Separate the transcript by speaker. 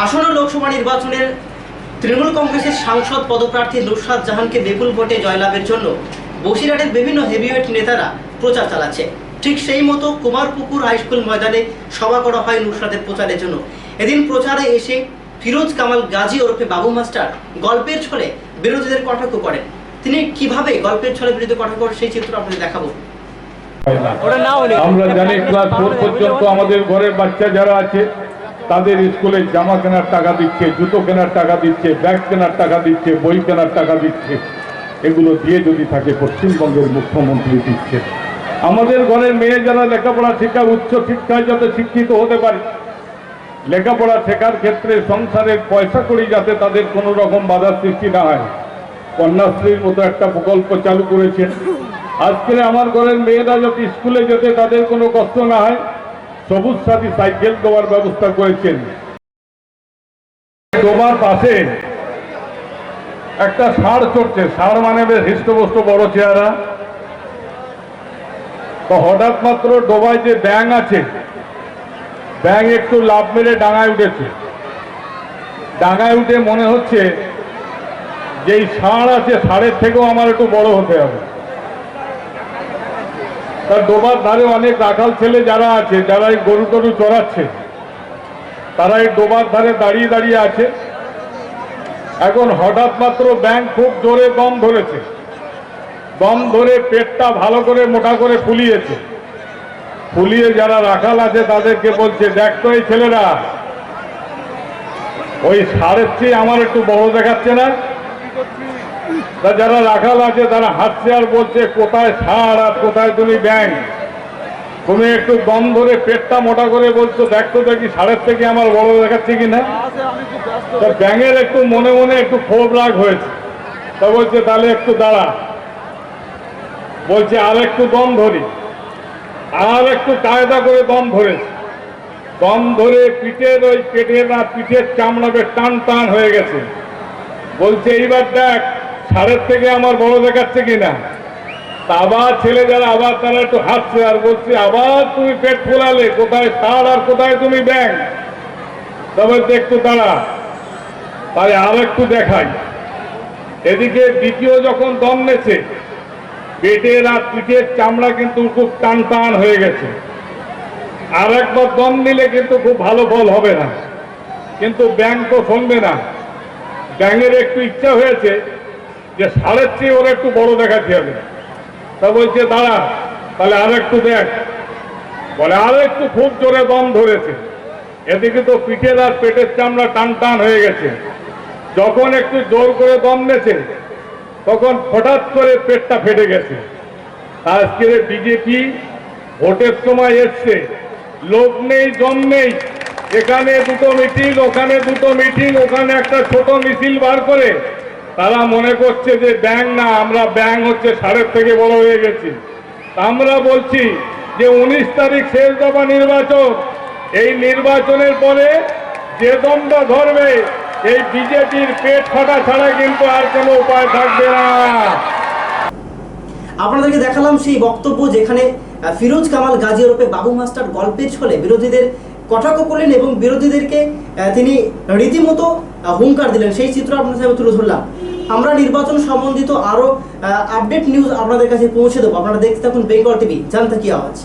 Speaker 1: আসন্ন লোকসভা নির্বাচনের তৃণমূল কংগ্রেসের সাংসদ পদপ্রার্থী নুসরাত জাহানকে বিপুল ভোটে জয়লাভের জন্য বসিরহাটের বিভিন্ন হেভিওয়েট নেতারা প্রচার চালাচ্ছে। ঠিক সেই মতো কুমারপুকুর হাইস্কুল ময়দানে সভা করা হয় নুসরাতের প্রচারের জন্য। এদিন প্রচারে এসে ফিরোজ কামাল গাজী ওরফে বাবু মাস্টার গল্পের ছলে বিরোধীদের কটাক্ষ করেন। তিনি কীভাবে গল্পের ছলে বিরোধী কটাক্ষ করেন সেই চিত্র আপনাদের দেখাবো।
Speaker 2: আমরা জানি ক্লাস ফোর পর্যন্ত আমাদের ঘরের বাচ্চা যারা আছে তাদের স্কুলে জামা কেনার টাকা দিচ্ছে, জুতো কেনার টাকা দিচ্ছে, ব্যাগ কেনার টাকা দিচ্ছে, বই কেনার টাকা দিচ্ছে। এগুলো দিয়ে যদি থাকে, পশ্চিমবঙ্গের মুখ্যমন্ত্রী দিচ্ছে। আমাদের ঘরের মেয়ে যারা লেখাপড়া শিক্ষা উচ্চ শিক্ষায় যাতে শিক্ষিত হতে পারে। লেখাপড়া শেখার ক্ষেত্রে সংসারের পয়সা করি যাতে তাদের কোনো রকম বাধার সৃষ্টি না হয়। কন্যাশ্রীর মতো একটা প্রকল্প চালু করেছেন। আজকে আমার ঘরের মেয়েরা যাতে স্কুলে যেতে তাদের কোনো কষ্ট না হয় সবুজ সাথী সাইকেল দেওয়ার ব্যবস্থা করেছেন। তোমার পাশে একটা ষাঁড় চড়ছে ষাঁড় মানে বেশ হৃষ্টপুষ্ট বড় চেহারা। তো হঠাৎ মাত্র ডোবায় যে ব্যাং আছে ব্যাং একটু লাভ মেরে ডাঙায় উঠেছে। ডাঙায় উঠে মনে হচ্ছে যেই ষাঁড় আছে ষাঁড়ের থেকেও আমার একটু বড় হতে হবে। তার ডোবার ধারে অনেক রাখাল ছেলে যারা আছে, যারা এই গরু টরু চড়াচ্ছে, তারা এই ডোবার ধারে দাঁড়িয়ে দাঁড়িয়ে আছে। এখন হঠাৎ মাত্র ব্যাংক খুব জোরে দম ধরেছে। দম ধরে পেটটা ভালো করে মোটা করে ফুলিয়েছে। ফুলিয়ে যারা রাখাল আছে, তাদেরকে বলছে, দেখ তো এই ছেলেরা, ওই সারের চেয়ে আমার একটু বড় দেখাচ্ছে না। যারা রাখাল আছে, তারা হাসছে আর বলছে, কোথায় সার আর কোথায় তুমি ব্যাংক তুমি একটু দম ধরে পেটটা মোটা করে বলছো দেখতো দেখি সারের থেকে আমার বড় দেখাচ্ছে কিনা। তা ব্যাঙের একটু মনে মনে একটু ক্ষোভ রাগ হয়েছে। তা বলছে, তাহলে একটু দাঁড়া। বলছে, আর একটু দম ধরি। আর একটু কায়দা করে দম ধরেছে। দম ধরে পিঠের ওই পেটের না, পিঠের চামড়া বেশ টান টান হয়ে গেছে। বলছে, এইবার দেখ সারের থেকে আমার বড় দেখাচ্ছে কিনা? আবার ছেলে যারা, আবার তারা একটু হাসছে আর বলছে, আবার তুমি পেট ফোলালে, কোথায় সার আর কোথায় তুমি ব্যাংক তবে একটু তারা তাই আর একটু দেখাই। এদিকে দ্বিতীয় যখন দম নেছে পেটের আর পিঠের চামড়া কিন্তু খুব টান টান হয়ে গেছে। আর একবার দম নিলে কিন্তু খুব ভালো ফল হবে না। কিন্তু ব্যাংক তো শুনবে না। ব্যাঙের একটু ইচ্ছা হয়েছে যে সাড়ের চেয়ে ওরা একটু বড় দেখাতে হবে তা বলছে, দাঁড়া, তাহলে আর একটু দেখ। বলে, আর একটু খুব জোরে দম ধরেছে। এদিকে তো পিঠের আর পেটের চামড়া টান টান হয়ে গেছে। যখন একটু জোর করে দম নেছে, তখন হঠাৎ করে পেটটা ফেটে গেছে। আজকে বিজেপি ভোটের সময় এসছে, লোক নেই, জম নেই। এখানে দুটো মিটিং ওখানে দুটো মিটিং ওখানে একটা ছোট মিছিল বার করে তারা মনে করছে যে ব্যাং না, আমরা ব্যাং হচ্ছে সাড়ের থেকে বড় হয়ে গেছি। আমরা বলছি যে উনিশ তারিখ শেষ দফা নির্বাচন। এই নির্বাচনের পরে যে দমটা ধরবে, এই বিজেপির পেট ফাটা ছাড়া কিন্তু আর কোনো উপায় থাকবে না।
Speaker 1: আপনাদেরকে দেখালাম সেই বক্তব্য যেখানে ফিরোজ কামাল গাজী ওরফে বাবু মাস্টার গল্পের ছলে বিরোধীদের কটাক্ষ করলেন এবং বিরোধীদেরকে তিনি রীতিমতো হুঙ্কার দিলেন। সেই চিত্র আপনার সামনে তুলে ধরলাম। আমরা নির্বাচন সম্বন্ধিত আরও আপডেট নিউজ আপনাদের কাছে পৌঁছে দেবো। আপনারা দেখতে থাকুন বেঙ্গল টিভি জানতে কি আওয়াজ?